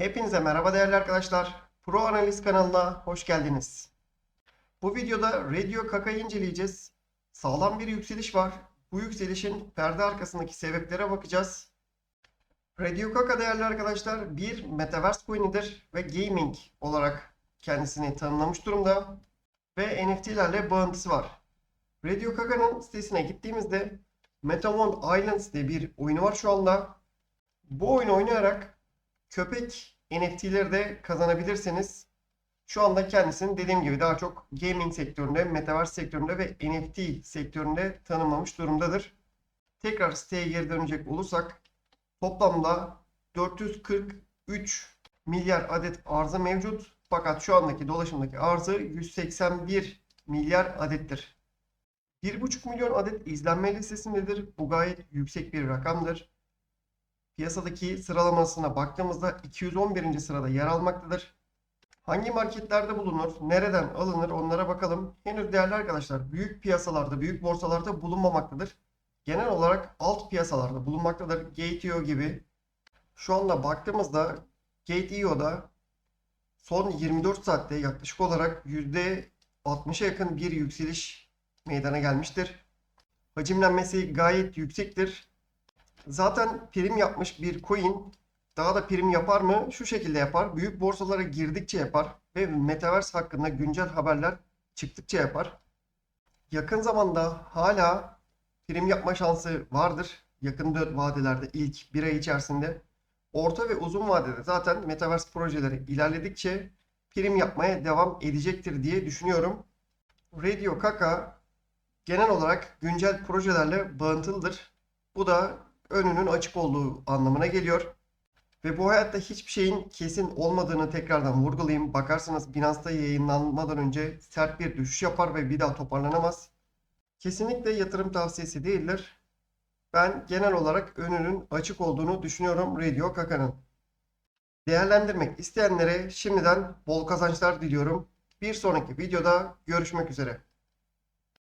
Hepinize merhaba değerli arkadaşlar. Pro Analiz kanalına hoş geldiniz. Bu videoda Radio Kaka'yı inceleyeceğiz. Sağlam bir yükseliş var. Bu yükselişin perde arkasındaki sebeplere bakacağız. Radio Kaka değerli arkadaşlar bir Metaverse coin'idir ve gaming olarak kendisini tanımlamış durumda ve NFT'lerle bağıntısı var. Radio Kaka'nın sitesine gittiğimizde Metamon Islands diye bir oyunu var şu anda. Bu oyunu oynayarak köpek NFT'leri de kazanabilirsiniz. Şu anda kendisini dediğim gibi daha çok gaming sektöründe, metaverse sektöründe ve NFT sektöründe tanımlamış durumdadır. Tekrar siteye geri dönecek olursak toplamda 443 milyar adet arzı mevcut. Fakat şu andaki dolaşımdaki arzı 181 milyar adettir. 1,5 milyon adet izlenme listesindedir. Bu gayet yüksek bir rakamdır. Piyasadaki sıralamasına baktığımızda 211. sırada yer almaktadır. Hangi marketlerde bulunur, nereden alınır onlara bakalım. Henüz değerli arkadaşlar büyük piyasalarda, büyük borsalarda bulunmamaktadır. Genel olarak alt piyasalarda bulunmaktadır. Gate.io gibi. Şu anda baktığımızda Gate.io'da son 24 saatte yaklaşık olarak %60'a yakın bir yükseliş meydana gelmiştir. Hacimlenmesi gayet yüksektir. Zaten prim yapmış bir coin daha da prim yapar mı? Şu şekilde yapar. Büyük borsalara girdikçe yapar ve Metaverse hakkında güncel haberler çıktıkça yapar. Yakın zamanda hala prim yapma şansı vardır. Yakın dö- vadelerde ilk bir ay içerisinde. Orta ve uzun vadede zaten Metaverse projeleri ilerledikçe prim yapmaya devam edecektir diye düşünüyorum. Radio Kaka genel olarak güncel projelerle bağıntılıdır. Bu da önünün açık olduğu anlamına geliyor. Ve bu hayatta hiçbir şeyin kesin olmadığını tekrardan vurgulayayım. Bakarsanız Binance'da yayınlanmadan önce sert bir düşüş yapar ve bir daha toparlanamaz. Kesinlikle yatırım tavsiyesi değildir. Ben genel olarak önünün açık olduğunu düşünüyorum Radio Kaka'nın. Değerlendirmek isteyenlere şimdiden bol kazançlar diliyorum. Bir sonraki videoda görüşmek üzere.